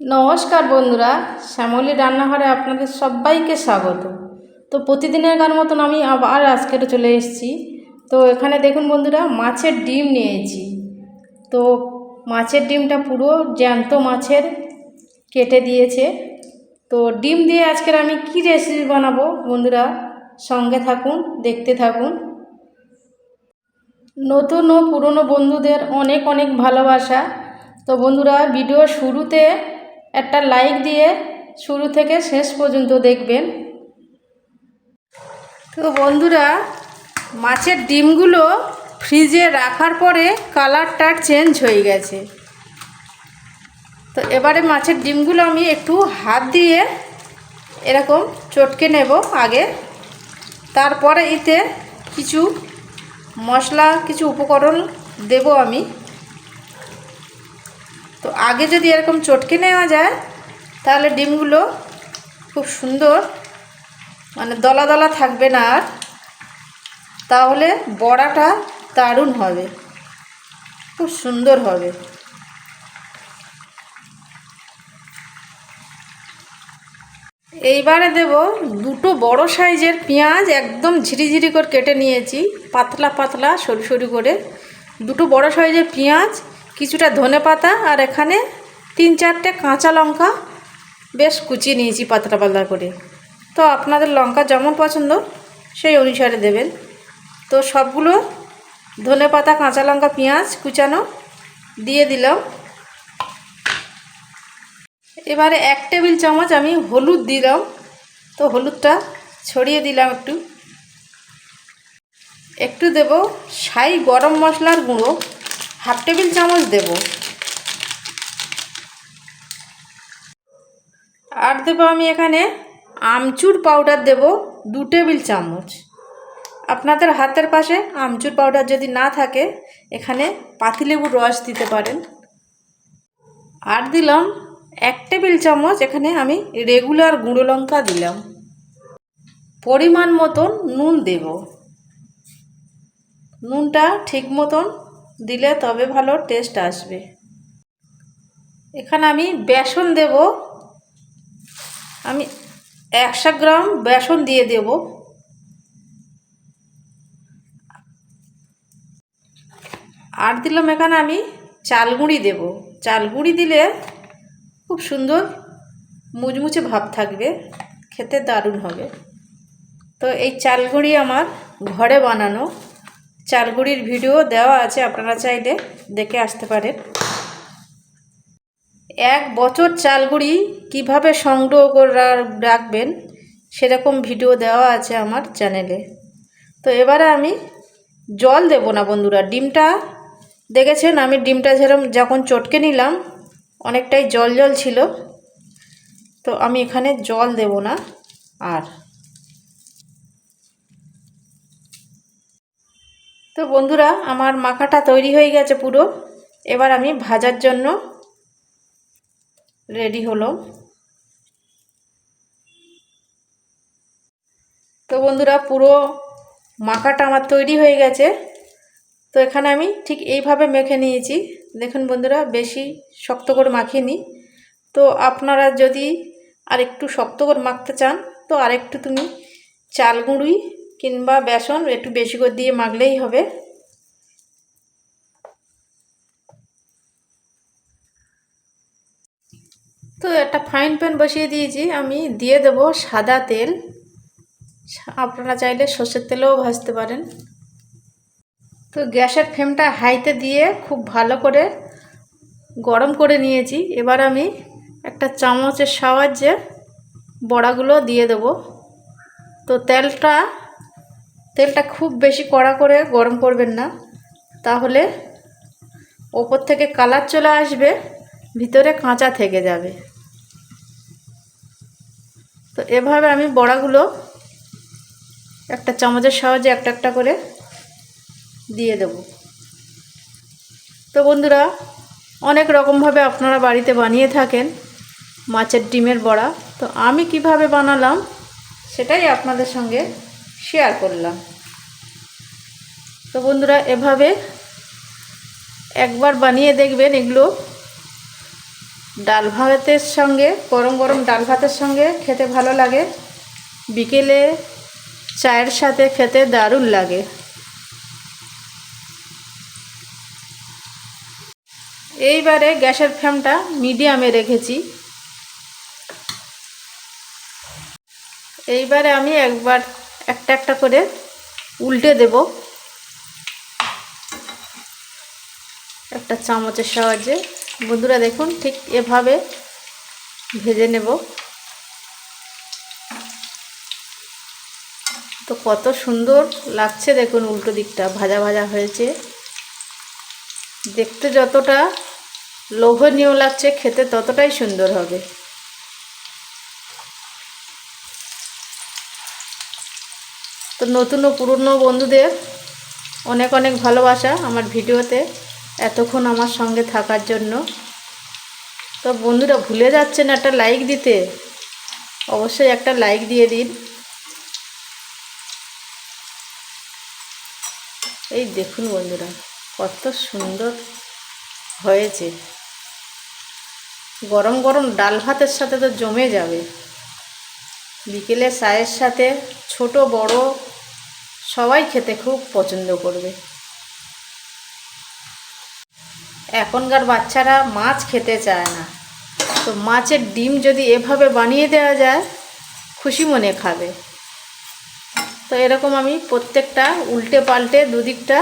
নমস্কার বন্ধুরা, শ্যামলী রান্নাঘরে আপনাদের সবাইকে স্বাগত। তো প্রতিদিনের গান মতন আমি আবার আজকের চলে এসেছি। তো এখানে দেখুন বন্ধুরা, মাছের ডিম নিয়েছি। তো মাছের ডিমটা পুরো জ্যান্ত মাছের কেটে দিয়েছে। তো ডিম দিয়ে আজকের আমি কি রেসিপি বানাবো বন্ধুরা, সঙ্গে থাকুন, দেখতে থাকুন। নতুন ও পুরনো বন্ধুদের অনেক অনেক ভালোবাসা। তো বন্ধুরা ভিডিও শুরুতে একটা লাইক দিয়ে শুরু থেকে শেষ পর্যন্ত দেখবেন। তো বন্ধুরা, মাছের ডিমগুলো ফ্রিজে রাখার পরে কালারটা চেঞ্জ হয়ে গেছে। তো এবারে মাছের ডিমগুলো আমি একটু হাত দিয়ে এরকম চটকে নেব আগে। তারপরে এতে কিছু মশলা, কিছু উপকরণ দেব আমি। তো আগে যদি এরকম চটকে নেওয়া যায়, তাহলে ডিমগুলো খুব সুন্দর মানে দলা দলা থাকবে না আর। তাহলে বড়াটা দারুণ হবে, খুব সুন্দর হবে। এইবারে দেব দুটো বড় সাইজের পেঁয়াজ, একদম ঝিরিঝিরি করে কেটে নিয়েছি, পাতলা পাতলা সরু সরু করে। দুটো বড় সাইজের পেঁয়াজ কিছুটা ধনে পাতা আর এখানে তিন চারটে কাঁচা লঙ্কা। বেশ কুচিয়ে নিয়েছি পাতলা পাতলা করে। তো আপনাদের লঙ্কা যেমন পছন্দ, সেই অনুসারে দেবেন। তো সবগুলো ধনে পাতা, কাঁচা লঙ্কা, পেঁয়াজ কুচানো দিয়ে দিলাম। এবারে এক টেবিল চামচ আমি হলুদ দিলাম। তো হলুদটা ছড়িয়ে দিলাম একটু। একটু দেব সাই গরম মশলার গুঁড়ো। হাফ টেবিল চামচ দেব। আর দেব আমি এখানে আমচুর পাউডার দেব, দু টেবিল চামচ। আপনাদের হাতের পাশে আমচুর পাউডার যদি না থাকে, এখানে পাতিলেবুর রস দিতে পারেন। আর দিলাম এক টেবিল চামচ, এখানে আমি রেগুলার গুঁড়ো লঙ্কা দিলাম। পরিমাণ মতন নুন দেব। নুনটা ঠিক মতন দিলে তবে ভালো টেস্ট আসবে। এখানে আমি বেসন দেব। আমি একশো গ্রাম বেসন দিয়ে দেব। আর দিলাম এখানে আমি চালগুঁড়ি দেব। চালগুঁড়ি দিলে খুব সুন্দর মুচমুচে ভাব থাকবে, খেতে দারুণ হবে। তো এই চালগুঁড়ি আমার ঘরে বানানো। চালগুড়ির ভিডিও দেওয়া আছে, আপনারা চাইলে দেখে আসতে পারেন। এক বছর চালগুড়ি কীভাবে সংগ্রহ করে রাখবেন, সেরকম ভিডিও দেওয়া আছে আমার চ্যানেলে। তো এবারে আমি জল দেব না বন্ধুরা, ডিমটা দেখেছেন? আমি ডিমটা যেরকম যখন চটকে নিলাম, অনেকটাই জল জল ছিল। তো আমি এখানে জল দেব না। আর তো বন্ধুরা, আমার মাখাটা তৈরি হয়ে গেছে পুরো। এবার আমি ভাজার জন্য রেডি হলো তো বন্ধুরা, পুরো মাখাটা আমার তৈরি হয়ে গেছে। তো এখানে আমি ঠিক এইভাবে মেখে নিয়েছি। দেখুন বন্ধুরা, বেশি শক্ত করে মাখিনি। তো আপনারা যদি আর একটু শক্ত করে মাখতে চান, তো আরেকটু তুমি চাল গুঁড়ি কিংবা বেসন একটু বেশি করে দিয়ে মাখলেই হবে। তো একটা ফাইন প্যান বসিয়ে দিয়েছি, আমি দিয়ে দেব সাদা তেল। আপনারা চাইলে সর্ষের তেলেও ভাজতে পারেন। তো গ্যাসের ফ্লেমটা হাইতে দিয়ে খুব ভালো করে গরম করে নিয়েছি। এবার আমি একটা চামচের সাহায্যে বড়াগুলো দিয়ে দেব। তো তেলটা তেলটা খুব বেশি কড়া করে গরম করবেন না। তাহলে ওপর থেকে কালার চলে আসবে, ভিতরে কাঁচা থেকে যাবে। তো এভাবে আমি বড়াগুলো একটা চামচের সাহায্যে একটা একটা করে দিয়ে দেব। তো বন্ধুরা, অনেক রকমভাবে আপনারা বাড়িতে বানিয়ে থাকেন মাছের ডিমের বড়া। তো আমি কীভাবে বানালাম সেটাই আপনাদের সঙ্গে শেয়ার করলাম। তো বন্ধুরা, এভাবে একবার বানিয়ে দেখবেন এগুলো। ডাল ভাতের সঙ্গে, গরম গরম ডাল ভাতের সঙ্গে খেতে ভালো লাগে। বিকেলে চায়ের সাথে খেতে দারুণ লাগে। এইবারে গ্যাসের ফ্লেমটা মিডিয়ামে রেখেছি। এইবারে আমি একবার একটা একটা করে উল্টে দেব। একটা চামচের সাহায্যে। বন্ধুরা দেখুন, ঠিক এভাবে ভেজে নেব। তো কত সুন্দর লাগছে দেখুন উল্টো দিকটা, ভাজা ভাজা হয়েছে। দেখতে যতটা লোভনীয় লাগছে, খেতে ততটাই সুন্দর হবে। তো নতুন ও পুরনো বন্ধুদের অনেক অনেক ভালোবাসা আমার ভিডিওতে এতক্ষণ আমার সঙ্গে থাকার জন্য। তো বন্ধুরা, ভুলে যাচ্ছেন একটা লাইক দিতে? অবশ্যই একটা লাইক দিয়ে দিন। এই দেখুন বন্ধুরা, কত সুন্দর হয়েছে। গরম গরম ডাল ভাতের সাথে তো জমে যাবে। বিকেলে চায়ের সাথে ছোট বড় সবাই খেতে খুব পছন্দ করবে। এখনকার বাচ্চারা মাছ খেতে চায় না। তো মাছের ডিম যদি এভাবে বানিয়ে দেওয়া যায়, খুশি মনে খাবে। তো এরকম আমি প্রত্যেকটা উল্টে পাল্টে দুদিকটা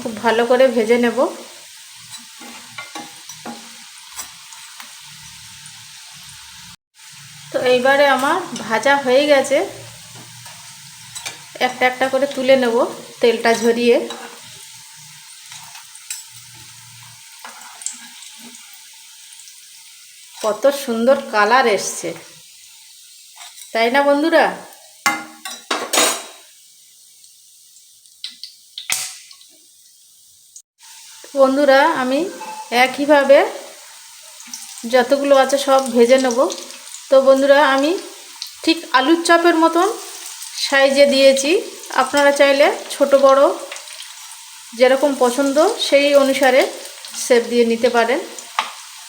খুব ভালো করে ভেজে নেব। তো এইবারে আমার ভাজা হয়ে গেছে। একটা একটা করে তুলে নেব তেলটা ঝরিয়ে। কত সুন্দর কালার এসছে। তাই না বন্ধুরা? বন্ধুরা, আমি একইভাবে যতগুলো আছে সব ভেজে নেব। তো বন্ধুরা, আমি ঠিক আলুর চপের মতন সাইজে দিয়েছি। আপনারা চাইলে ছোট, বড় যেরকম পছন্দ সেই অনুসারে সেপ দিয়ে নিতে পারেন।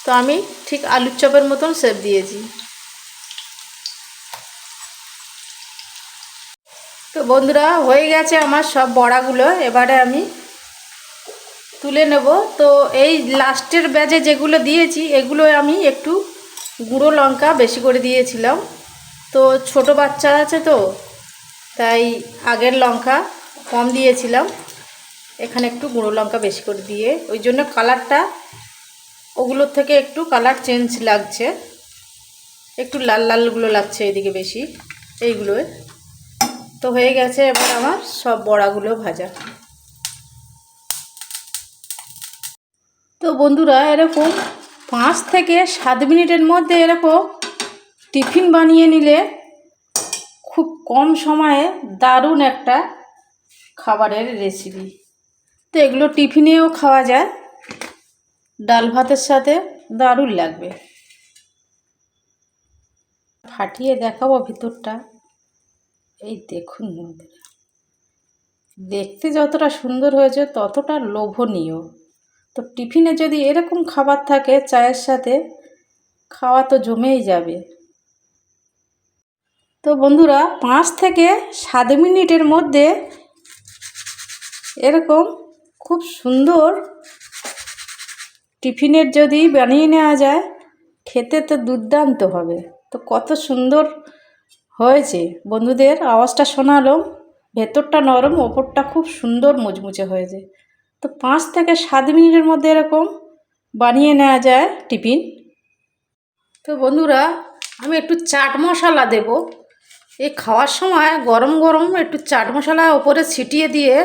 তো আমি ঠিক আলুর চপের মতন শেপ দিয়েছি। তো বন্ধুরা, হয়ে গেছে আমার সব বড়াগুলো। এবারে আমি তুলে নেব। তো এই লাস্টের ব্যাজে যেগুলো দিয়েছি, এগুলো আমি একটু গুঁড়ো লঙ্কা বেশি করে দিয়েছিলাম। তো ছোট বাচ্চা আছে তো তাই আগের লঙ্কা কম দিয়েছিলাম। এখানে একটু গুঁড়ো লঙ্কা বেশি করে দিয়ে। ওই জন্য কালারটা ওগুলোর থেকে একটু কালার চেঞ্জ লাগছে। একটু লাল লালগুলো লাগছে এদিকে বেশি। এইগুলোয় তো হয়ে গেছে এবার আমার সব বড়াগুলো ভাজা। তো বন্ধুরা, এরকম পাঁচ থেকে সাত মিনিটের মধ্যে এরকম টিফিন বানিয়ে নিলে কম সময়ে দারুণ একটা খাবারের রেসিপি তো এগুলো টিফিনেও খাওয়া যায়। ডাল ভাতের সাথে দারুণ লাগবে। ফাটিয়ে দেখাবো ভিতরটা। এই দেখুন দেখতে যতটা সুন্দর হয়েছে ততটা লোভনীয়। তো টিফিনে যদি এরকম খাবার থাকে, চায়ের সাথে, খাওয়া তো জমেই যাবে। তো বন্ধুরা, পাঁচ থেকে সাত মিনিটের মধ্যে এরকম খুব সুন্দর টিফিনের যদি বানিয়ে নেওয়া যায়, খেতে তো দুর্দান্ত হবে। তো কত সুন্দর হয়েছে। বন্ধুদের আওয়াজটা শোনালো, ভেতরটা নরম, ওপরটা খুব সুন্দর মুচমুচে হয়েছে। তো পাঁচ থেকে সাত মিনিটের মধ্যে এরকম বানিয়ে নেওয়া যায় টিফিন। তো বন্ধুরা, আমি একটু চাট মশলা দেব। এই খাওয়ার সময় গরম গরম একটু চাট মশলা ওপরে ছিটিয়ে দিয়ে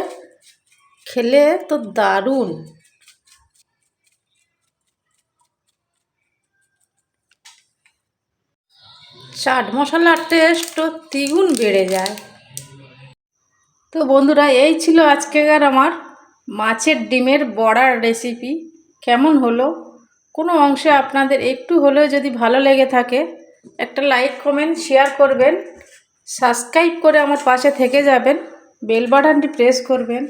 খেলে তো দারুণ। চাট মশলার টেস্ট তো দ্বিগুণ বেড়ে যায়। তো বন্ধুরা, এই ছিল আজকেকার আমার মাছের ডিমের বড়ার রেসিপি কেমন হলো? কোনো অংশে আপনাদের একটু হলেও যদি ভালো লেগে থাকে, একটা লাইক কমেন্ট শেয়ার করবেন। সাবস্ক্রাইব করে আমার পাশে থেকে যাবেন, বেল বাটনটি প্রেস করবেন।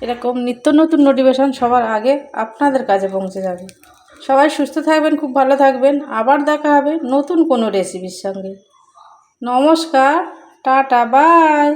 এরকম নিত্য নতুন নোটিফিকেশান সবার আগে আপনাদের কাছে পৌঁছে যাবে। সবাই সুস্থ থাকবেন, খুব ভালো থাকবেন। আবার দেখা হবে নতুন কোনো রেসিপির সঙ্গে। নমস্কার, টাটা বাই